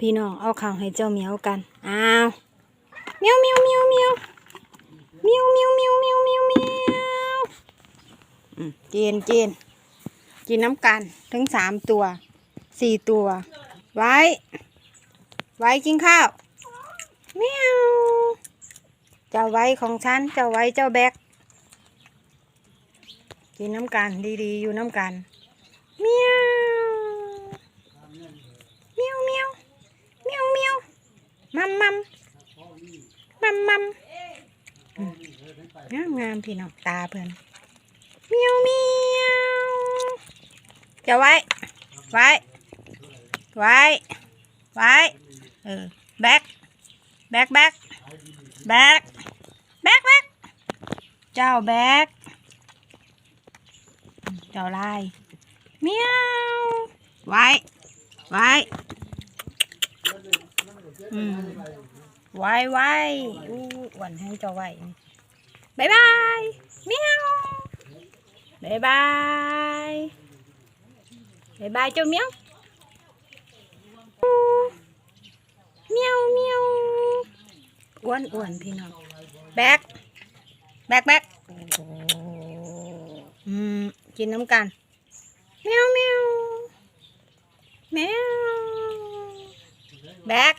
พี่น้องเอาข้าวให้เจ้าเหมียวกันอ้าวเมียวเมียวเมียวเมียวเมียวเมียวเมียวเมียวเมียวเมียวอืมกินกินกินน้ำกันทั้งสามตัวสี่ตัว ไว้ ไว้กินข้าวเมียวเจ้าไว้ของฉันเจ้าไว้เจ้าแบกกินน้ำกันดีๆอยู่น้ำกันเมียวเมียวเมียวเมียวเมียว มัมมัมมัมมัมงามงามพี่น้องตาเพื่อนเมียวเมียวจ้าไว้ ไว้ ไว้ ไว้ เออ แบกแบกแบกแบกแบกแบกเจ้าแบกเจ้าลายเมียว ไว้ ไว้ อืมไว้ไว้อู้อ้วันให้เจ้าไว้บายบายเมียวบายบายบายบายเจ้าเมียวเมียวเมียวอ้วนอ้วนพี่น้องแบกแบกแบกอืมกินน้ำกันเมียวเมียวแมวแบก